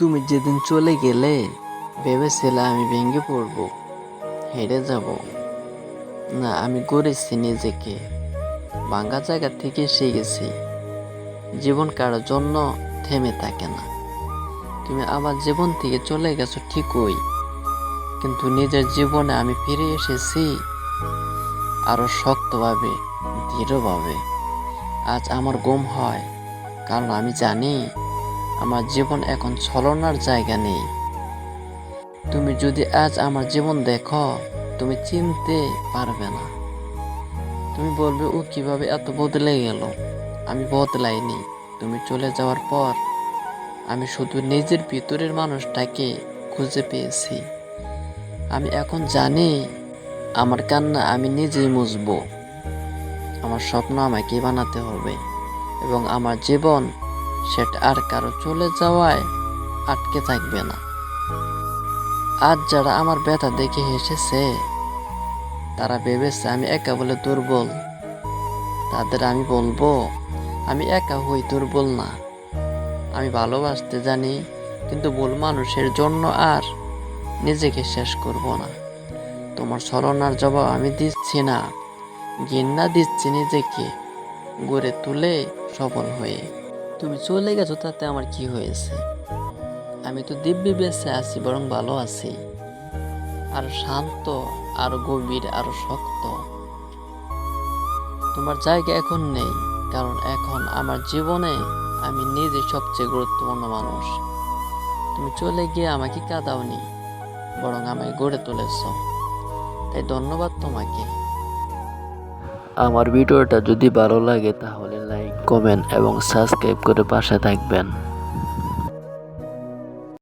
তুমি যেদিন চলে গেলে ভেবেছিলে আমি ভেঙে পড়ব, হেরে যাব। না, আমি গড়েছি নিজেকে। ভাঙ্গা জায়গা থেকে শিখেছি জীবন কারোর জন্য থেমে থাকে না। তুমি আমার জীবন থেকে চলে গেছো ঠিকই, কিন্তু নিজের জীবনে আমি ফিরে এসেছি আরও শক্তভাবে, দৃঢ়ভাবে। আজ আমার গুম হয়, কারণ আমি জানি আমার জীবন এখন ছলনার জায়গা নেই। তুমি যদি আজ আমার জীবন দেখো, তুমি চিনতে পারবে না। তুমি বলবে, ও, কীভাবে এত বদলে গেল? আমি বদলাইনি। তুমি চলে যাওয়ার পর আমি শুধু নিজের ভিতরের মানুষটাকে খুঁজে পেয়েছি। আমি এখন জানি আমার কান্না আমি নিজেই মুছবো। আমার স্বপ্ন আমাকে বানাতে হবে এবং আমার জীবন সেটা আর কারও চলে যাওয়ায় আটকে থাকবে না। আজ যারা আমার ব্যথা দেখে হেসেছে, তারা ভেবেছে আমি একা বলে দুর্বল। তাদের আমি বলব, আমি একা হই দুর্বল না। আমি ভালোবাসতে জানি, কিন্তু ভুল মানুষের জন্য আর নিজেকে শেষ করব না। তোমার ছলনার জবাব আমি দিচ্ছি না। ঘৃণা দিচ্ছি নিজেকে, গড়ে তুলে সফল হয়ে। তুমি চলে গেছো, তাতে আমার কি হয়েছে? আমি তো দিব্যি বেঁচে আছি, বরং ভালো আছি। আর শান্ত, আরও গভীর, আরও শক্ত। তোমার জায়গা এখন নেই, কারণ এখন আমার জীবনে আমি নিজে সবচেয়ে গুরুত্বপূর্ণ মানুষ। তুমি চলে গিয়ে আমাকে কাঁদাওনি, বরং আমায় গড়ে তুলেছ। তাই ধন্যবাদ তোমাকে। আমার ভিডিওটা যদি ভালো লাগে, তাহলে লাইক কমেন্ট এবং সাবস্ক্রাইব করে পাশে থাকবেন।